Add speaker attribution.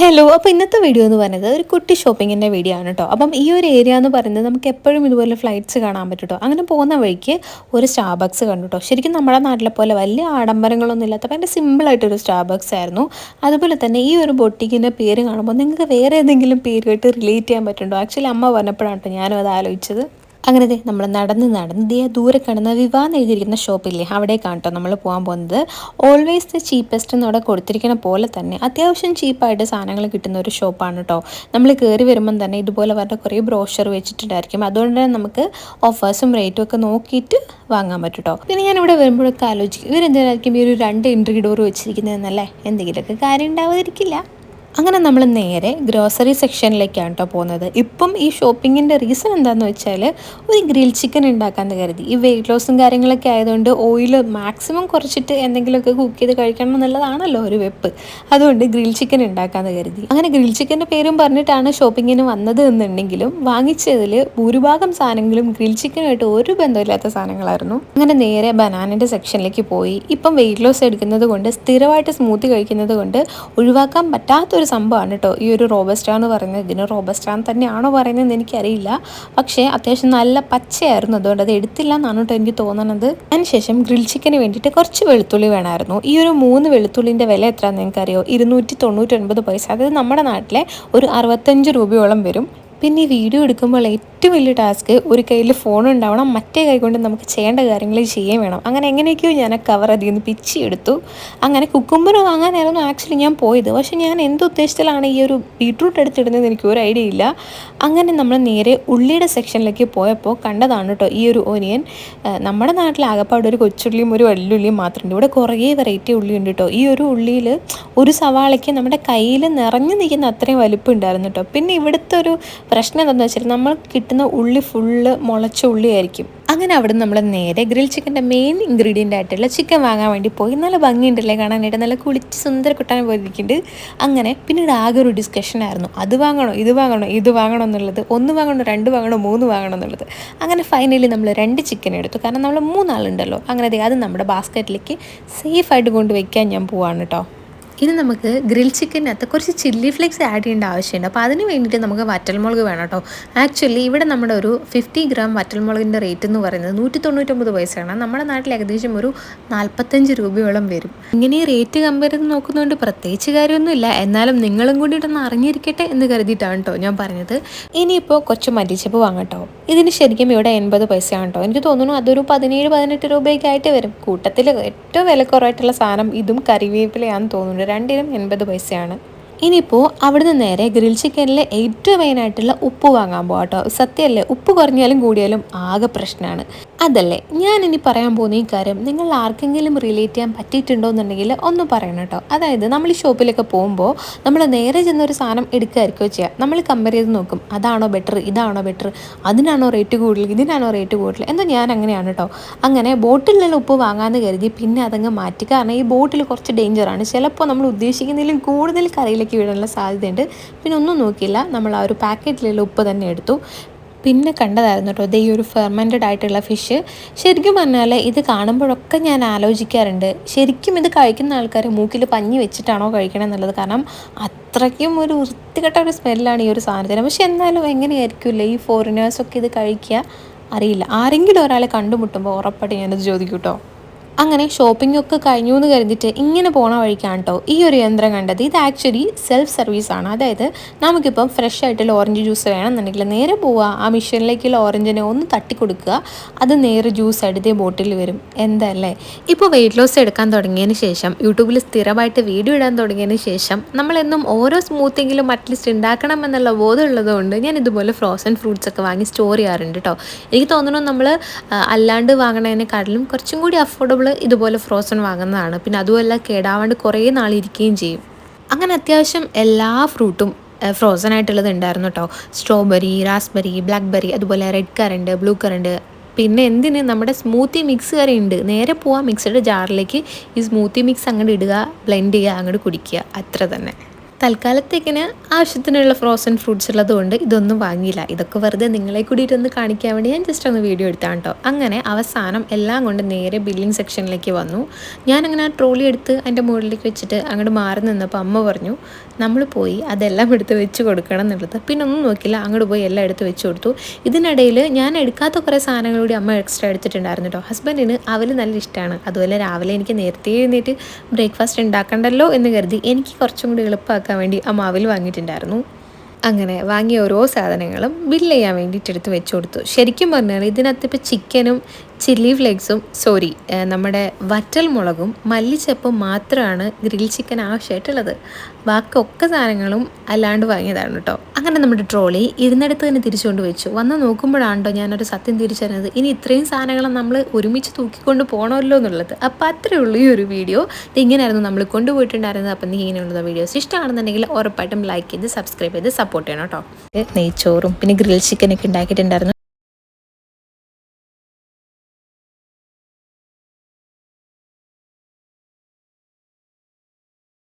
Speaker 1: Hello അപ്പോൾ ഇന്നത്തെ video എന്ന് പറയുന്നത് ഒരു കുട്ടി ഷോപ്പിങ്ങിന്റെ വീഡിയോ ആണ് കേട്ടോ അപ്പം ഈ ഒരു ഏരിയ എന്ന് പറയുന്നത് നമുക്ക് എപ്പോഴും ഇതുപോലെ ഫ്ലൈറ്റ്സ് കാണാൻ പറ്റും കേട്ടോ അങ്ങനെ പോകുന്ന വഴിക്ക് ഒരു സ്റ്റാർബക്സ് കണ്ടു കേട്ടോ ശരിക്കും നമ്മുടെ നാട്ടിലെ പോലെ വലിയ ആഡംബരങ്ങളൊന്നും ഇല്ലാത്ത ഭയങ്കര സിമ്പിളായിട്ടൊരു സ്റ്റാർബക്സ് ആയിരുന്നു. അതുപോലെ തന്നെ ഈ ഒരു ബൊട്ടിക്കിന്റെ പേര് കാണുമ്പോൾ നിങ്ങൾക്ക് വേറെ ഏതെങ്കിലും പേരുമായിട്ട് റിലേറ്റ് ചെയ്യാൻ പറ്റുന്നുണ്ടോ? ആക്ച്വലി അമ്മ പറഞ്ഞപ്പോഴാണ് കേട്ടോ ഞാനും അത് ആലോചിച്ചത്. അങ്ങനെ ദേ നമ്മൾ നടന്ന് നടന്ന് ദേ ദൂരെ കാണുന്ന വിവാഹ എഴുതിയിരിക്കുന്ന ഷോപ്പില്ലേ അവിടെ കാണട്ടോ നമ്മൾ പോകാൻ പോകുന്നത്. ഓൾവേസ് ദ ചീപ്പസ്റ്റ് എന്ന് അവിടെ കൊടുത്തിരിക്കുന്ന പോലെ തന്നെ അത്യാവശ്യം ചീപ്പായിട്ട് സാധനങ്ങൾ കിട്ടുന്ന ഒരു ഷോപ്പാണ് കേട്ടോ നമ്മൾ കയറി വരുമ്പം തന്നെ ഇതുപോലെ അവരുടെ കുറേ ബ്രോഷർ വെച്ചിട്ടുണ്ടായിരിക്കും. അതുകൊണ്ട് തന്നെ നമുക്ക് ഓഫേഴ്സും റേറ്റും ഒക്കെ നോക്കിയിട്ട് വാങ്ങാൻ പറ്റും കേട്ടോ പിന്നെ ഇവിടെ വരുമ്പോഴൊക്കെ ആലോചിക്കും. ഇവരെന്തിനായിരിക്കും ഈ ഒരു രണ്ട് എൻട്രി ഡോർ വെച്ചിരിക്കുന്നതെന്നല്ലേ? എന്തെങ്കിലുമൊക്കെ കാര്യം ഉണ്ടാവാതിരിക്കില്ല. അങ്ങനെ നമ്മൾ നേരെ ഗ്രോസറി സെക്ഷനിലേക്കാണ് കേട്ടോ പോകുന്നത്. ഇപ്പം ഈ ഷോപ്പിങ്ങിന്റെ റീസൺ എന്താണെന്ന് വെച്ചാൽ ഒരു ഗ്രിൽ ചിക്കൻ ഉണ്ടാക്കാമെന്ന് കരുതി. ഈ വെയിറ്റ് ലോസും കാര്യങ്ങളൊക്കെ ആയതുകൊണ്ട് ഓയിൽ മാക്സിമം കുറച്ചിട്ട് എന്തെങ്കിലുമൊക്കെ കുക്ക് ചെയ്ത് കഴിക്കണം എന്നുള്ളതാണല്ലോ ഒരു വെപ്പ്. അതുകൊണ്ട് ഗ്രിൽ ചിക്കൻ ഉണ്ടാക്കാമെന്ന് കരുതി. അങ്ങനെ ഗ്രിൽ ചിക്കന്റെ പേരും പറഞ്ഞിട്ടാണ് ഷോപ്പിങ്ങിന് വന്നത് എന്നുണ്ടെങ്കിലും വാങ്ങിച്ചതിൽ ഭൂരിഭാഗം സാധനങ്ങളും ഗ്രിൽ ചിക്കനുമായിട്ട് ഒരു ബന്ധമില്ലാത്ത സാധനങ്ങളായിരുന്നു. അങ്ങനെ നേരെ ബനാനിന്റെ സെക്ഷനിലേക്ക് പോയി. ഇപ്പം വെയിറ്റ് ലോസ് എടുക്കുന്നത് കൊണ്ട് സ്ഥിരമായിട്ട് സ്മൂത്തി കഴിക്കുന്നത് കൊണ്ട് ഒഴിവാക്കാൻ പറ്റാത്ത ഒരു സംഭവമാണ് കേട്ടോ. ഈ ഒരു റോബസ്റ്റ എന്ന് പറയുന്നത് ഇതിന് റോബസ്റ്റ തന്നെയാണോ പറയുന്നതെന്ന് എനിക്കറിയില്ല. പക്ഷേ അത്യാവശ്യം നല്ല പച്ചയായിരുന്നു. അതുകൊണ്ട് അത് എടുത്തില്ല എന്നാണ് കേട്ടോ എനിക്ക് തോന്നുന്നത് അതിനുശേഷം ഗ്രിൽ ചിക്കന് വേണ്ടിയിട്ട് കുറച്ച് വെളുത്തുള്ളി വേണമായിരുന്നു. ഈ ഒരു മൂന്ന് വെളുത്തുള്ളിന്റെ വില എത്രയാണെന്ന് എനിക്കറിയോ ഇരുന്നൂറ്റി തൊണ്ണൂറ്റൊൻപത് പൈസ. അതായത് നമ്മുടെ നാട്ടിലെ ഒരു അറുപത്തഞ്ച് രൂപയോളം വരും. പിന്നെ ഈ വീഡിയോ എടുക്കുമ്പോൾ ഏറ്റവും വലിയ ടാസ്ക് ഒരു കയ്യിൽ ഫോൺ ഉണ്ടാവണം മറ്റേ കൈ കൊണ്ട് നമുക്ക് ചെയ്യേണ്ട കാര്യങ്ങൾ ചെയ്യാൻ വേണം. അങ്ങനെ എങ്ങനെയൊക്കെയോ ഞാൻ ആ കവർ അതിൽ നിന്ന് പിച്ചി എടുത്തു. അങ്ങനെ കുക്കുമ്പറ് വാങ്ങാനായിരുന്നു ആക്ച്വലി ഞാൻ പോയത്. പക്ഷേ ഞാൻ എന്ത് ഉദ്ദേശത്തിലാണ് ഈ ഒരു ബീട്രൂട്ട് എടുത്തിടുന്നത് എനിക്ക് ഒരു ഐഡിയ ഇല്ല. അങ്ങനെ നമ്മൾ നേരെ ഉള്ളിയുടെ സെക്ഷനിലേക്ക് പോയപ്പോൾ കണ്ടതാണ് കേട്ടോ ഈ ഒരു ഓനിയൻ നമ്മുടെ നാട്ടിൽ ആകപ്പാട് ഒരു കൊച്ചുള്ളിയും ഒരു വല്ലുള്ളിയും മാത്രമുണ്ട്. ഇവിടെ കുറേ വെറൈറ്റി ഉള്ളി ഉണ്ട് കേട്ടോ ഈ ഒരു ഉള്ളിയിൽ ഒരു സവാളയ്ക്ക് നമ്മുടെ കയ്യിൽ നിറഞ്ഞു നിൽക്കുന്ന അത്രയും വലുപ്പം ഉണ്ടായിരുന്നു കേട്ടോ പിന്നെ ഇവിടുത്തെ ഒരു പ്രശ്നം എന്താണെന്ന് വെച്ചാൽ നമ്മൾ കിട്ടുന്ന ഉള്ളി ഫുള്ള് മുളച്ച ഉള്ളിയായിരിക്കും അങ്ങനെ അവിടെ നമ്മൾ നേരെ ഗ്രിൽ ചിക്കന്റെ മെയിൻ ഇൻഗ്രീഡിയന്റ് ആയിട്ടുള്ള ചിക്കൻ വാങ്ങാൻ വേണ്ടി പോയി. നല്ല ഭംഗിയുണ്ടല്ലേ കാണാനായിട്ട്? നല്ല കുളിച്ച് സുന്ദര കുട്ടാൻ പോയിരിക്കുന്നുണ്ട് അങ്ങനെ പിന്നീട് ആകെ ഒരു ഡിസ്കഷൻ ആയിരുന്നു. അത് വാങ്ങണോ ഇത് വാങ്ങണോ ഇത് വാങ്ങണോ എന്നുള്ളത് ഒന്ന് വാങ്ങണോ രണ്ട് വാങ്ങണോ മൂന്ന് വാങ്ങണോ എന്നുള്ളത്. അങ്ങനെ ഫൈനലി നമ്മൾ രണ്ട് ചിക്കൻ എടുത്തു. കാരണം നമ്മൾ മൂന്നാളുണ്ടല്ലോ. അങ്ങനെ അത് നമ്മുടെ ബാസ്ക്കറ്റിലേക്ക് സേഫായിട്ട് കൊണ്ട് വയ്ക്കാൻ ഞാൻ പോവാണ് കേട്ടോ ഇനി നമുക്ക് ഗ്രിൽ ചിക്കനകത്ത് കുറച്ച് ചില്ലി ഫ്ലേക്സ് ആഡ് ചെയ്യേണ്ട ആവശ്യമുണ്ട്. അപ്പോൾ അതിന് വേണ്ടിയിട്ട് നമുക്ക് വറ്റൽമുളക് വേണം കേട്ടോ. ആക്ച്വലി ഇവിടെ നമ്മുടെ ഒരു ഫിഫ്റ്റി ഗ്രാം വറ്റൽമുളകിന്റെ റേറ്റ് എന്ന് പറയുന്നത് നൂറ്റി തൊണ്ണൂറ്റൊമ്പത് പൈസയാണ്. നമ്മുടെ നാട്ടിൽ ഏകദേശം ഒരു നാൽപ്പത്തഞ്ച് രൂപയോളം വരും. ഇങ്ങനെ റേറ്റ് കമ്പയർ ചെയ്ത് നോക്കുന്നതുകൊണ്ട് പ്രത്യേകിച്ച് കാര്യമൊന്നുമില്ല. എന്നാലും നിങ്ങളും കൂടിയിട്ടൊന്ന് അറിഞ്ഞിരിക്കട്ടെ എന്ന് കരുതിയിട്ടാണ് കേട്ടോ ഞാൻ പറഞ്ഞത്. ഇനിയിപ്പോൾ കുറച്ച് മല്ലിച്ചപ്പ് വാങ്ങട്ടോ ഇതിന് ശരിക്കും ഇവിടെ എൺപത് പൈസയാണ് കേട്ടോ. എനിക്ക് തോന്നുന്നു അതൊരു പതിനേഴ് പതിനെട്ട് രൂപയൊക്കെ ആയിട്ട് വരും. കൂട്ടത്തിൽ ഏറ്റവും വില വിലക്കുറവായിട്ടുള്ള സാധനം ഇതും കറിവേപ്പിലയാണെന്ന് തോന്നുന്നു രണ്ടിനും എൺപത് പൈസയാണ്. ഇനിയിപ്പോൾ അവിടുന്ന് നേരെ ഗ്രിൽ ചിക്കനിലെ ഏറ്റവും മെയിനായിട്ടുള്ള ഉപ്പ് വാങ്ങാൻ പോകാം കേട്ടോ സത്യമല്ലേ? ഉപ്പ് കുറഞ്ഞാലും കൂടിയാലും ആകെ പ്രശ്നമാണ് അതല്ലേ? ഞാൻ ഇനി പറയാൻ പോകുന്ന ഈ കാര്യം നിങ്ങൾ ആർക്കെങ്കിലും റിലേറ്റ് ചെയ്യാൻ പറ്റിയിട്ടുണ്ടോ എന്നുണ്ടെങ്കിൽ ഒന്ന് പറയണം കേട്ടോ. അതായത് നമ്മൾ ഈ ഷോപ്പിലൊക്കെ പോകുമ്പോൾ നമ്മൾ നേരെ ചെന്നൊരു സാധനം എടുക്കുകയായിരിക്കോ ചെയ്യുക നമ്മൾ കമ്പയർ ചെയ്ത് നോക്കും. അതാണോ ബെറ്റർ ഇതാണോ ബെറ്റർ അതിനാണോ റേറ്റ് കൂടുതൽ? ഇതിനാണോ റേറ്റ് കൂടുതൽ? എന്താ ഞാൻ അങ്ങനെയാണ് കേട്ടോ. അങ്ങനെ ബോട്ടിലുള്ള ഉപ്പ് വാങ്ങാമെന്ന് കരുതി പിന്നെ അതങ്ങ് മാറ്റി. കാരണം ഈ ബോട്ടിൽ കുറച്ച് ഡേഞ്ചറാണ് ചിലപ്പോൾ നമ്മൾ ഉദ്ദേശിക്കുന്നതിലും കൂടുതൽ കറിയിലേക്ക് വീഴാനുള്ള സാധ്യതയുണ്ട്. പിന്നെ ഒന്നും നോക്കിയില്ല. നമ്മൾ ആ ഒരു പാക്കറ്റിലുള്ള ഉപ്പ് തന്നെ എടുത്തു. പിന്നെ കണ്ടതായിരുന്നു കേട്ടോ ഈ ഒരു ഫെർമെന്റഡ് ആയിട്ടുള്ള ഫിഷ് ശരിക്കും പറഞ്ഞാൽ ഇത് കാണുമ്പോഴൊക്കെ ഞാൻ ആലോചിക്കാറുണ്ട്. ശരിക്കും ഇത് കഴിക്കുന്ന ആൾക്കാർ മൂക്കിൽ പഞ്ഞി വെച്ചിട്ടാണോ കഴിക്കണം എന്നുള്ളത്. കാരണം അത്രയ്ക്കും ഒരു വൃത്തികെട്ട ഒരു സ്മെല്ലാണ് ഈ ഒരു സാധനത്തിന്. പക്ഷെ എന്നാലും എങ്ങനെയായിരിക്കില്ല ഈ ഫോറിനേഴ്സൊക്കെ ഇത് കഴിക്കുക? അറിയില്ല. ആരെങ്കിലും ഒരാളെ കണ്ടുമുട്ടുമ്പോൾ ഉറപ്പായിട്ട് ഞാനത് ചോദിക്കും അങ്ങനെ ഷോപ്പിംഗ് ഒക്കെ കഴിഞ്ഞു എന്ന് കരുതിയിട്ട് ഇങ്ങനെ പോണ വഴിക്കാണ് കേട്ടോ ഈ ഒരു യന്ത്രം കണ്ടത്. ഇത് ആക്ച്വലി സെൽഫ് സർവീസ് ആണ്. അതായത് നമുക്കിപ്പം ഫ്രഷ് ആയിട്ടുള്ള ഓറഞ്ച് ജ്യൂസ് വേണമെന്നുണ്ടെങ്കിൽ നേരെ പോവുക ആ മെഷീനിലേക്കുള്ള ഓറഞ്ചിനെ ഒന്ന് തട്ടി കൊടുക്കുക അത് നേരെ ജ്യൂസ് അടുത്തേ ബോട്ടിൽ വരും. എന്തല്ലേ ഇപ്പോൾ വെയിറ്റ് ലോസ് എടുക്കാൻ തുടങ്ങിയതിന് ശേഷം യൂട്യൂബിൽ സ്ഥിരമായിട്ട് വീഡിയോ ഇടാൻ തുടങ്ങിയതിന് ശേഷം നമ്മളെന്നും ഓരോ സ്മൂത്തെങ്കിലും അറ്റ്ലീസ്റ്റ് ഉണ്ടാക്കണം എന്നുള്ള ബോധമുള്ളതുകൊണ്ട് ഞാൻ ഇതുപോലെ ഫ്രോസൺ ഫ്രൂട്ട്സ് ഒക്കെ വാങ്ങി സ്റ്റോർ ചെയ്യാറുണ്ട് കേട്ടോ എനിക്ക് തോന്നുന്നു നമ്മൾ അല്ലാണ്ട് വാങ്ങണതിനെക്കാട്ടിലും കുറച്ചും കൂടി അഫോർഡബിൾ ഇതുപോലെ ഫ്രോസൺ വാങ്ങുന്നതാണ്. പിന്നെ അതുമല്ല കേടാവാണ്ട് കുറേ നാളിരിക്കുകയും ചെയ്യും. അങ്ങനെ അത്യാവശ്യം എല്ലാ ഫ്രൂട്ടും ഫ്രോസൺ ആയിട്ടുള്ളത് ഉണ്ടായിരുന്നു കേട്ടോ സ്ട്രോബെറി റാസ്ബെറി ബ്ലാക്ക്ബെറി അതുപോലെ റെഡ് കറണ്ട് ബ്ലൂ കറണ്ട് പിന്നെ എന്തിന്? നമ്മുടെ സ്മൂത്തി മിക്സ് കറി ഉണ്ട്. നേരെ പോവാം മിക്സഡ് ജാറിലേക്ക് ഈ സ്മൂത്തി മിക്സ് അങ്ങോട്ട് ഇടുക ബ്ലെൻഡ് ചെയ്യുക അങ്ങോട്ട് കുടിക്കുക. അത്ര തന്നെ. തൽക്കാലത്തേക്കിന് ആവശ്യത്തിനുള്ള ഫ്രോസൺ ഫ്രൂട്ട്സ് ഉള്ളതുകൊണ്ട് ഇതൊന്നും വാങ്ങിയില്ല. ഇതൊക്കെ വെറുതെ നിങ്ങളെ കൂടിയിട്ടൊന്ന് കാണിക്കാൻ വേണ്ടി ഞാൻ ജസ്റ്റ് ഒന്ന് വീഡിയോ എടുത്താണ് കേട്ടോ അങ്ങനെ അവസാനം എല്ലാം കൊണ്ട് നേരെ ബില്ലിംഗ് സെക്ഷനിലേക്ക് വന്നു. ഞാനങ്ങനെ ആ ട്രോളി എടുത്ത് അതിന്റെ മുകളിലേക്ക് വെച്ചിട്ട് അങ്ങോട്ട് മാറി നിന്നപ്പോൾ അമ്മ പറഞ്ഞു നമ്മൾ പോയി അതെല്ലാം എടുത്ത് വെച്ച് കൊടുക്കണം എന്നുള്ളത്. പിന്നെ ഒന്നും നോക്കില്ല അങ്ങോട്ട് പോയി എല്ലാം എടുത്ത് വെച്ച് കൊടുത്തു. ഇതിനിടയിൽ ഞാൻ എടുക്കാത്ത കുറേ സാധനങ്ങൾ കൂടി അമ്മ എക്സ്ട്രാ എടുത്തിട്ടുണ്ടായിരുന്നു കേട്ടോ ഹസ്ബൻഡിന് അവൽ നല്ല ഇഷ്ടമാണ്. അതുപോലെ രാവിലെ എനിക്ക് നേരത്തെ എഴുന്നേറ്റ് ബ്രേക്ക്ഫാസ്റ്റ് ഉണ്ടാക്കണ്ടല്ലോ എന്ന് കരുതി എനിക്ക് കുറച്ചും കൂടി എളുപ്പമാക്കാൻ വേണ്ടി ആ മാവിൽ വാങ്ങിയിട്ടുണ്ടായിരുന്നു. അങ്ങനെ വാങ്ങിയ ഓരോ സാധനങ്ങളും ബില്ല് ചെയ്യാൻ വേണ്ടിയിട്ട് എടുത്ത് വെച്ച് കൊടുത്തു. ശരിക്കും പറഞ്ഞാൽ ഇതിനകത്ത് ഇപ്പോൾ ചിക്കനും ചില്ലി ഫ്ലേക്സും സോറി നമ്മുടെ വറ്റൽ മുളകും മല്ലിച്ചപ്പും മാത്രമാണ് ഗ്രിൽ ചിക്കൻ ആവശ്യമായിട്ടുള്ളത് ബാക്കി ഒക്കെ സാധനങ്ങളും അല്ലാണ്ട് വാങ്ങിയതാണ് കേട്ടോ. അങ്ങനെ നമ്മുടെ ട്രോളി ഇരുന്നിടത്ത് തന്നെ തിരിച്ചുകൊണ്ട് വെച്ചു. വന്ന് നോക്കുമ്പോഴാണോ ഞാനൊരു സത്യം തിരിച്ചറിഞ്ഞത് ഇനി ഇത്രയും സാധനങ്ങൾ നമ്മൾ ഒരുമിച്ച് തൂക്കിക്കൊണ്ട് പോകണമല്ലോ എന്നുള്ളത്. അപ്പോൾ അത്രയേ ഉള്ളൂ ഈ ഒരു വീഡിയോ. ഇങ്ങനെയായിരുന്നു നമ്മൾ കൊണ്ടുപോയിട്ടുണ്ടായിരുന്നത്. അപ്പം നീ ഇങ്ങനെയുള്ള വീഡിയോസ് ഇഷ്ടമാണെന്നുണ്ടെങ്കിൽ ഉറപ്പായിട്ടും ലൈക്ക് ചെയ്ത് സബ്സ്ക്രൈബ് ചെയ്ത് സപ്പോർട്ട് ചെയ്യണം കേട്ടോ. നെയ്ച്ചോറും പിന്നെ ഗ്രിൽ ചിക്കനൊക്കെ ഉണ്ടാക്കിയിട്ടുണ്ടായിരുന്നു.